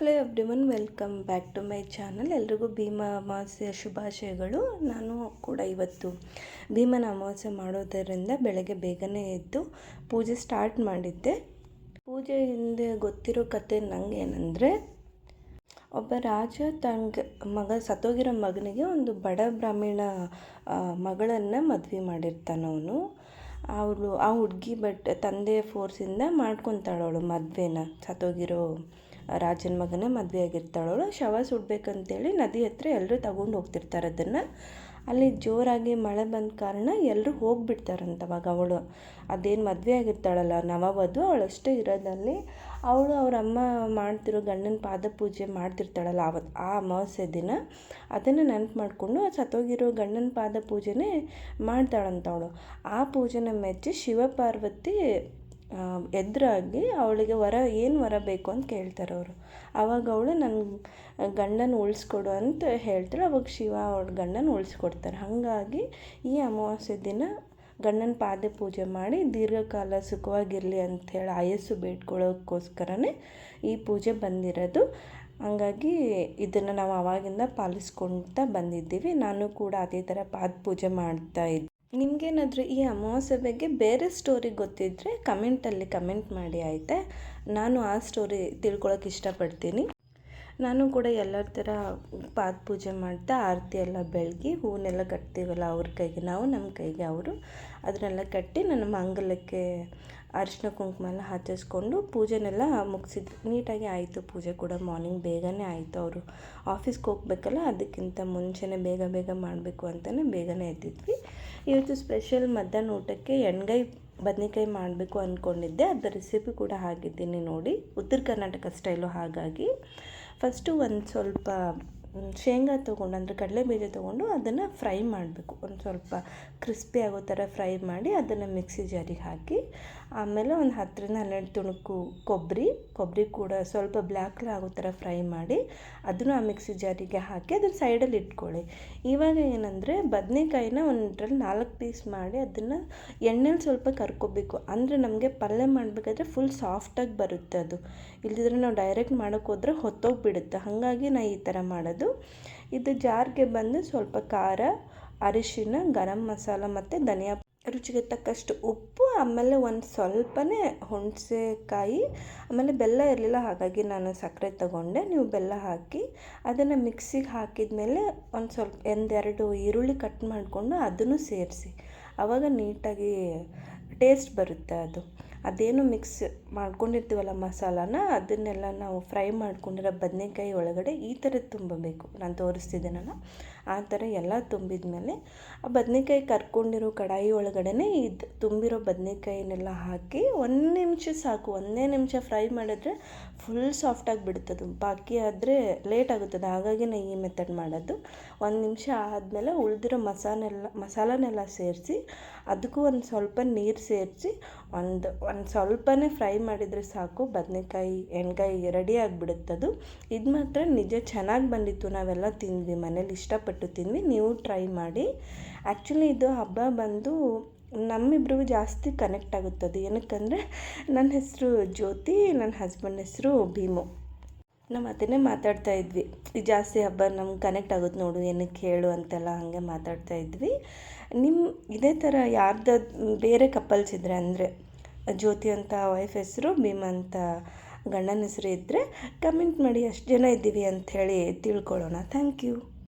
Hello everyone, welcome back to my channel. ಎಲ್ರಿಗೂ ಭೀಮ ಅಮಾವಾಸ್ಯ ಶುಭಾಶಯಗಳು. ನಾನು ಕೂಡ ಇವತ್ತು ಭೀಮನ ಅಮಾವಾಸ್ಯೆ ಮಾಡೋದರಿಂದ ಬೆಳಗ್ಗೆ ಬೇಗನೆ ಎದ್ದು ಪೂಜೆ ಸ್ಟಾರ್ಟ್ ಮಾಡಿದ್ದೆ. ಪೂಜೆ ಹಿಂದೆ ಗೊತ್ತಿರೋ ಕತೆ ನಂಗೆ ಏನಂದರೆ ಒಬ್ಬ ರಾಜ ತಂಗ ಮಗ, ಸತ್ತೋಗಿರೋ ಮಗನಿಗೆ ಒಂದು ಬಡ ಬ್ರಾಹ್ಮಣ ಮಗಳನ್ನು ಮದುವೆ ಮಾಡಿರ್ತಾನವನು ಅವಳು ಆ ಹುಡುಗಿ ಬಟ್ ತಂದೆಯ ಫೋರ್ಸಿಂದ ಮಾಡ್ಕೊತಾಳವಳು ಮದುವೆನ, ಸತ್ತೋಗಿರೋ ರಾಜನ ಮಗನ ಮದುವೆ ಆಗಿರ್ತಾಳವಳು ಶವ ಸುಡ್ಬೇಕಂತೇಳಿ ನದಿ ಹತ್ರ ಎಲ್ಲರೂ ತಗೊಂಡು ಹೋಗ್ತಿರ್ತಾರೆ ಅದನ್ನು. ಅಲ್ಲಿ ಜೋರಾಗಿ ಮಳೆ ಬಂದ ಕಾರಣ ಎಲ್ಲರೂ ಹೋಗ್ಬಿಡ್ತಾರಂತ ಅವಾಗ ಅವಳು. ಅದೇನು ಮದುವೆ ಆಗಿರ್ತಾಳಲ್ಲ ನವವಧು ಅವಳಷ್ಟೇ ಇರೋದಲ್ಲಿ ಅವಳು ಅವ್ರ ಅಮ್ಮ ಮಾಡ್ತಿರೋ ಗಂಡನ ಪಾದ ಪೂಜೆ ಮಾಡ್ತಿರ್ತಾಳಲ್ಲ ಆವತ್ತು ಆ ಅಮಾವಾಸ್ಯೆ ದಿನ. ಅದನ್ನು ನೆನಪು ಮಾಡಿಕೊಂಡು ಸತ್ತೋಗಿರೋ ಗಂಡನ ಪಾದ ಪೂಜೆನೇ ಮಾಡ್ತಾಳಂತ ಅವಳು. ಆ ಪೂಜೆನ ಮೆಚ್ಚಿ ಶಿವಪಾರ್ವತಿ ಎದುರಾಗಿ ಅವಳಿಗೆ ವರ, ಏನು ವರ ಬೇಕು ಅಂತ ಕೇಳ್ತಾರೆ ಅವರು. ಆವಾಗ ಅವಳು ನನ್ನ ಗಂಡನ ಉಳಿಸ್ಕೊಡು ಅಂತ ಹೇಳ್ತಾಳೆ. ಅವಾಗ ಶಿವ ಅವಳ ಗಂಡನ ಉಳಿಸ್ಕೊಡ್ತಾರೆ. ಹಾಗಾಗಿ ಈ ಅಮಾವಾಸ್ಯೆ ದಿನ ಗಂಡನ ಪಾದ ಪೂಜೆ ಮಾಡಿ ದೀರ್ಘಕಾಲ ಸುಖವಾಗಿರಲಿ ಅಂಥೇಳಿ ಆಯಸ್ಸು ಬೇಡ್ಕೊಳ್ಳೋಕ್ಕೋಸ್ಕರನೇ ಈ ಪೂಜೆ ಬಂದಿರೋದು. ಹಂಗಾಗಿ ಇದನ್ನು ನಾವು ಆವಾಗಿಂದ ಪಾಲಿಸ್ಕೊಳ್ತಾ ಬಂದಿದ್ದೀವಿ. ನಾನು ಕೂಡ ಅದೇ ಥರ ಪಾದ ಪೂಜೆ ಮಾಡ್ತಾ ಇದ್ದೆ. ನಿಮಗೇನಾದರೂ ಈ ಅಮಾವಾಸ್ಯೆ ಬಗ್ಗೆ ಬೇರೆ ಸ್ಟೋರಿ ಗೊತ್ತಿದ್ದರೆ ಕಮೆಂಟಲ್ಲಿ ಕಮೆಂಟ್ ಮಾಡಿ, ಆಯಿತಾ? ನಾನು ಆ ಸ್ಟೋರಿ ತಿಳ್ಕೊಳಕ್ಕೆ ಇಷ್ಟಪಡ್ತೀನಿ. ನಾನು ಕೂಡ ಎಲ್ಲರ ಥರ ಪಾದ ಪೂಜೆ ಮಾಡ್ತಾ, ಆರತಿ ಎಲ್ಲ ಬೆಳಗಿ ಹೂವನ್ನೆಲ್ಲ ಕಟ್ತೀವಲ್ಲ ಅವ್ರ ಕೈಗೆ, ನಾವು ನಮ್ಮ ಕೈಗೆ ಅವರು. ಅದನ್ನೆಲ್ಲ ಕಟ್ಟಿ ನನ್ನ ಮಂಗಲಕ್ಕೆ ಅರಿಶಿನ ಕುಂಕುಮ ಎಲ್ಲ ಹಚ್ಚಿಸ್ಕೊಂಡು ಪೂಜೆನೆಲ್ಲ ಮುಗಿಸಿದ್ರು ನೀಟಾಗಿ ಆಯಿತು ಪೂಜೆ ಕೂಡ. ಮಾರ್ನಿಂಗ್ ಬೇಗನೆ ಆಯಿತು ಅವರು. ಆಫೀಸ್ಗೆ ಹೋಗ್ಬೇಕಲ್ಲ, ಅದಕ್ಕಿಂತ ಮುಂಚೆನೇ ಬೇಗ ಬೇಗ ಮಾಡಬೇಕು ಅಂತಲೇ ಬೇಗನೆ ಎದ್ದಿದ್ವಿ. ಇವತ್ತು ಸ್ಪೆಷಲ್ ಮಧ್ಯಾಹ್ನ ಊಟಕ್ಕೆ ಎಣ್ಗಾಯಿ ಬದ್ನೆಕಾಯಿ ಮಾಡಬೇಕು ಅಂದ್ಕೊಂಡಿದ್ದೆ. ಅದರ ರೆಸಿಪಿ ಕೂಡ ಹಾಕಿದ್ದೀನಿ ನೋಡಿ. ಉತ್ತರ ಕರ್ನಾಟಕ ಸ್ಟೈಲು ಹಾಗಾಗಿ. ಫಸ್ಟು ಒಂದು ಸ್ವಲ್ಪ ಶೇಂಗಾ ತೊಗೊಂಡು, ಅಂದರೆ ಕಡಲೆ ಬೀಜ ತೊಗೊಂಡು ಅದನ್ನು ಫ್ರೈ ಮಾಡಬೇಕು. ಒಂದು ಸ್ವಲ್ಪ ಕ್ರಿಸ್ಪಿ ಆಗೋ ಥರ ಫ್ರೈ ಮಾಡಿ ಅದನ್ನು ಮಿಕ್ಸಿ ಜಾರಿಗೆ ಹಾಕಿ, ಆಮೇಲೆ ಒಂದು ಹತ್ತರಿಂದ ಹನ್ನೆರಡು ತುಣುಕು ಕೊಬ್ಬರಿ ಕೊಬ್ಬರಿ ಕೂಡ ಸ್ವಲ್ಪ ಬ್ಲ್ಯಾಕ್ ಆಗೋ ಥರ ಫ್ರೈ ಮಾಡಿ ಅದನ್ನು ಆ ಮಿಕ್ಸಿ ಜಾರಿಗೆ ಹಾಕಿ ಅದನ್ನು ಸೈಡಲ್ಲಿ ಇಟ್ಕೊಳ್ಳಿ. ಇವಾಗ ಏನಂದರೆ ಬದನೆಕಾಯಿನ ಒಂದರಲ್ಲಿ ನಾಲ್ಕು ಪೀಸ್ ಮಾಡಿ ಅದನ್ನು ಎಣ್ಣೆಲಿ ಸ್ವಲ್ಪ ಕರ್ಕೋಬೇಕು. ಅಂದರೆ ನಮಗೆ ಪಲ್ಯ ಮಾಡಬೇಕಾದ್ರೆ ಫುಲ್ ಸಾಫ್ಟಾಗಿ ಬರುತ್ತೆ ಅದು. ಇಲ್ಲದಿದ್ರೆ ನಾವು ಡೈರೆಕ್ಟ್ ಮಾಡೋಕ್ಕೋದ್ರೆ ಹೊತ್ತೋಗ್ಬಿಡುತ್ತೆ. ಹಾಗಾಗಿ ನಾನು ಈ ಥರ ಮಾಡೋದು ಇದು ಜಾರ್ಗೆ ಬಂದು ಸ್ವಲ್ಪ ಖಾರ, ಅರಿಶಿನ, ಗರಂ ಮಸಾಲ ಮತ್ತು ಧನಿಯಾ ರುಚಿಗೆ ತಕ್ಕಷ್ಟು ಉಪ್ಪು, ಆಮೇಲೆ ಒಂದು ಸ್ವಲ್ಪನೇ ಹುಣಸೆಕಾಯಿ, ಆಮೇಲೆ ಬೆಲ್ಲ ಇರಲಿಲ್ಲ ಹಾಗಾಗಿ ನಾನು ಸಕ್ಕರೆ ತಗೊಂಡೆ. ನೀವು ಬೆಲ್ಲ ಹಾಕಿ ಅದನ್ನು ಮಿಕ್ಸಿಗೆ ಹಾಕಿದ ಮೇಲೆ ಒಂದು ಸ್ವಲ್ಪ ಒಂದೆರಡು ಈರುಳ್ಳಿ ಕಟ್ ಮಾಡಿಕೊಂಡು ಅದನ್ನು ಸೇರಿಸಿ. ಆವಾಗ ನೀಟಾಗಿ ಟೇಸ್ಟ್ ಬರುತ್ತೆ ಅದು. ಅದೇನು ಮಿಕ್ಸ್ ಮಾಡ್ಕೊಂಡಿರ್ತೀವಲ್ಲ ಮಸಾಲಾನ, ಅದನ್ನೆಲ್ಲ ನಾವು ಫ್ರೈ ಮಾಡ್ಕೊಂಡಿರೋ ಬದನೆಕಾಯಿ ಒಳಗಡೆ ಈ ಥರದ್ದು ತುಂಬಬೇಕು. ನಾನು ತೋರಿಸ್ತಿದ್ದೀನಲ್ಲ ಆ ಥರ ಎಲ್ಲ ತುಂಬಿದ ಮೇಲೆ ಆ ಬದನೆಕಾಯಿ ಕರ್ಕೊಂಡಿರೋ ಕಡಾಯಿ ಒಳಗಡೆ ಇದು ತುಂಬಿರೋ ಬದನೆಕಾಯಿನೆಲ್ಲ ಹಾಕಿ ಒಂದು ನಿಮಿಷ ಸಾಕು, ಒಂದೇ ನಿಮಿಷ ಫ್ರೈ ಮಾಡಿದ್ರೆ ಫುಲ್ ಸಾಫ್ಟಾಗಿ ಬಿಡ್ತದೆ. ಬಾಕಿ ಆದರೆ ಲೇಟ್ ಆಗುತ್ತದೆ, ಹಾಗಾಗಿ ನಾನು ಈ ಮೆಥಡ್ ಮಾಡೋದು. ಒಂದು ನಿಮಿಷ ಆದಮೇಲೆ ಉಳಿದಿರೋ ಮಸಾಲೆಲ್ಲ ಮಸಾಲನೆಲ್ಲ ಸೇರಿಸಿ, ಅದಕ್ಕೂ ಒಂದು ಸ್ವಲ್ಪ ನೀರು ಸೇರಿಸಿ, ಒಂದು ಒಂದು ಸ್ವಲ್ಪನೇ ಫ್ರೈ ಮಾಡಿದರೆ ಸಾಕು. ಬದನೆಕಾಯಿ, ಎಣ್ಗಾಯಿ ರೆಡಿ ಆಗಿಬಿಡುತ್ತದು ಇದು ಮಾತ್ರ ನಿಜ ಚೆನ್ನಾಗಿ ಬಂದಿತ್ತು. ನಾವೆಲ್ಲ ತಿಂದ್ವಿ, ಮನೇಲಿ ಇಷ್ಟಪಟ್ಟು ತಿಂದ್ವಿ. ನೀವು ಟ್ರೈ ಮಾಡಿ. ಆ್ಯಕ್ಚುಲಿ ಇದು ಹಬ್ಬ ಬಂದು ನಮ್ಮಿಬ್ರಿಗೂ ಜಾಸ್ತಿ ಕನೆಕ್ಟ್ ಆಗುತ್ತದೆ ಏನಕ್ಕಂದರೆ ನನ್ನ ಹೆಸರು ಜ್ಯೋತಿ ನನ್ನ ಹಸ್ಬೆಂಡ್ ಹೆಸರು ಭೀಮು. ನಾವು ಅದನ್ನೇ ಮಾತಾಡ್ತಾ ಇದ್ವಿ. ಈ ಜಾಸ್ತಿ ಹಬ್ಬ ನಮ್ಗೆ ಕನೆಕ್ಟ್ ಆಗುತ್ತೆ ನೋಡು ಏನಕ್ಕೆ ಹೇಳು ಅಂತೆಲ್ಲ ಹಾಗೆ ಮಾತಾಡ್ತಾ ಇದ್ವಿ. ನಿಮ್ಮ ಇದೇ ಥರ ಯಾರ್ದು ಬೇರೆ ಕಪಲ್ಸ್ ಇದ್ದರೆ ಅಂದರೆ? ಜ್ಯೋತಿ ಅಂತ ವೈಫ್ ಹೆಸರು, ಭೀಮ ಅಂತ ಗಂಡನ ಹೆಸರು ಇದ್ದರೆ ಕಮೆಂಟ್ ಮಾಡಿ ಎಷ್ಟು ಜನ ಇದ್ದೀವಿ ಅಂಥೇಳಿ ತಿಳ್ಕೊಳ್ಳೋಣ. Thank you